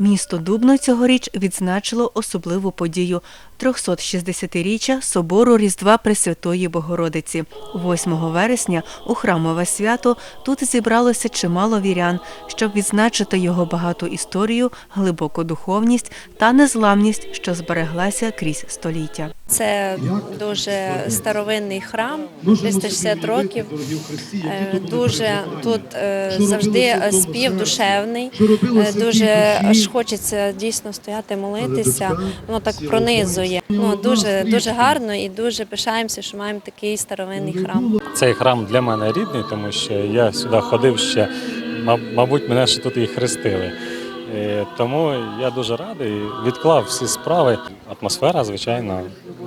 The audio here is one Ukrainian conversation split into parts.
Місто Дубно цьогоріч відзначило особливу подію 360-річчя собору Різдва Пресвятої Богородиці. 8 вересня у храмове свято тут зібралося чимало вірян, щоб відзначити його багату історію, глибоку духовність та незламність, що збереглася крізь століття. Це дуже старовинний храм, 360 років. Е, Дуже тут е, завжди спів душевний. Е, Дуже хочеться дійсно стояти, молитися. Воно так пронизує. Ну дуже дуже гарно і дуже пишаємося, що маємо такий старовинний храм. Цей храм для мене рідний, тому що я сюди ходив ще, ма- мабуть, мене ще тут і хрестили. Тому я дуже радий, відклав всі справи. Атмосфера, звичайно,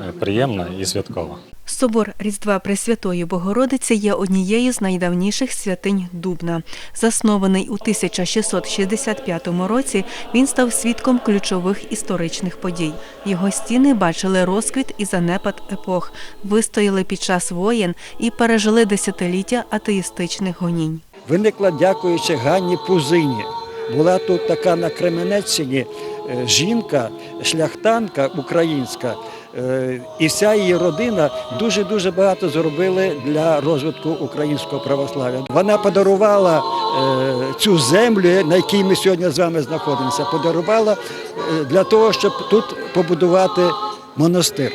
е, приємна і святкова. Собор Різдва Пресвятої Богородиці є однією з найдавніших святинь Дубна. Заснований у 1665 році, він став свідком ключових історичних подій. Його стіни бачили розквіт і занепад епох, вистояли під час воєн і пережили десятиліття атеїстичних гонінь. виникла дякуючи Ганні Пузині. Була тут така на Кременеччині е, жінка, шляхтанка українська, е, і вся її родина дуже-дуже багато зробили для розвитку українського православ'я. Вона подарувала е, цю землю, на якій ми сьогодні з вами знаходимося, подарувала для того, щоб тут побудувати монастир.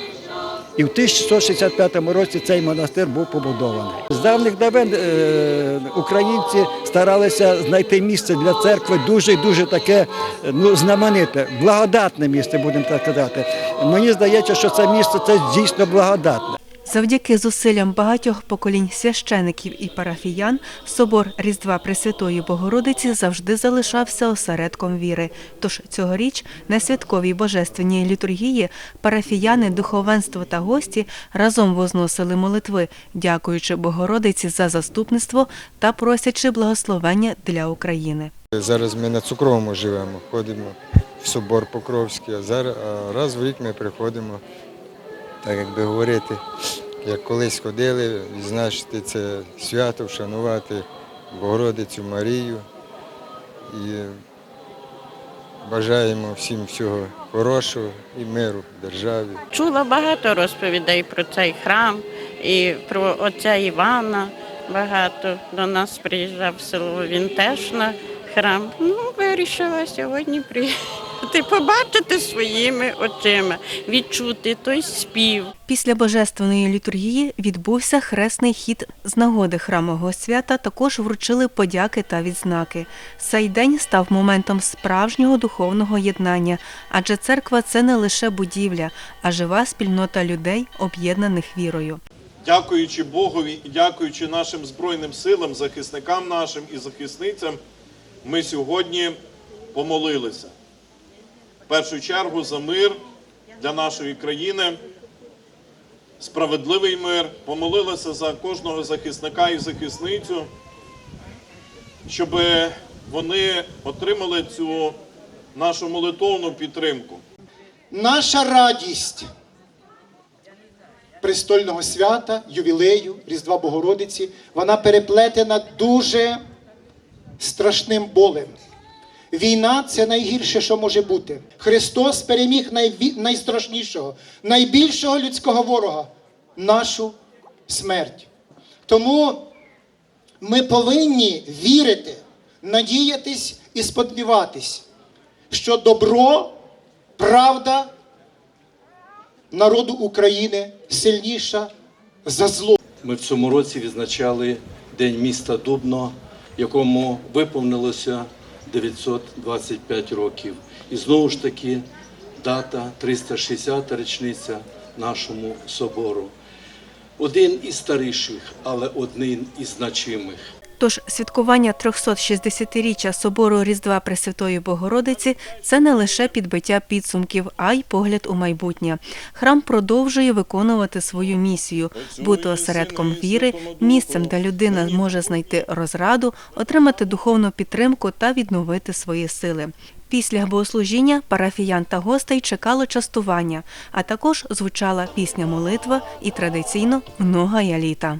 І в 1665 році цей монастир був побудований. З давних давен е, українці старалися знайти місце для церкви дуже і дуже таке ну, знамените, благодатне місце, будемо так казати. Мені здається, що це місце це дійсно благодатне. Завдяки зусиллям багатьох поколінь священиків і парафіян собор Різдва Пресвятої Богородиці завжди залишався осередком віри. Тож цьогоріч на святковій божественній літургії парафіяни, духовенство та гості разом возносили молитви, дякуючи Богородиці за заступництво та просячи благословення для України. Зараз ми на цукровому живемо, ходимо в собор Покровський, а зараз раз в рік ми приходимо, так як би говорити, як колись ходили, відзначити це свято, вшанувати Богородицю Марію і бажаємо всім всього хорошого і миру в державі. Чула багато розповідей про цей храм і про отця Івана. Багато до нас приїжджав в село. Він теж на храм. Ну, вирішила сьогодні приїхати, побачити своїми очима, відчути той спів. Після божественної літургії відбувся хресний хід з нагоди храмового свята. Також вручили подяки та відзнаки. Цей день став моментом справжнього духовного єднання, адже церква це не лише будівля, а жива спільнота людей, об'єднаних вірою. Дякуючи Богові і дякуючи нашим Збройним силам, захисникам нашим і захисницям, ми сьогодні помолилися. Першу чергу за мир для нашої країни, справедливий мир, помолилися за кожного захисника і захисницю, щоб вони отримали цю нашу молитовну підтримку. Наша радість престольного свята, ювілею Різдва Богородиці, вона переплетена дуже страшним болем. Війна це найгірше, що може бути. Христос переміг найстрашнішого, найбільшого людського ворога нашу смерть. Тому ми повинні вірити, надіятись і сподіватись, що добро, правда народу України сильніша за зло. Ми в цьому році відзначали День міста Дубно, якому виповнилося 925 років. І знову ж таки дата 360 річниця нашому собору. Один із старіших, але один із значимих. Тож святкування 360-річчя собору Різдва Пресвятої Богородиці це не лише підбиття підсумків, а й погляд у майбутнє. Храм продовжує виконувати свою місію, бути осередком віри, місцем, де людина зможе знайти розраду, отримати духовну підтримку та відновити свої сили. Після богослужіння парафіян та гостей чекало частування, а також звучала пісня молитва і традиційно многая літа.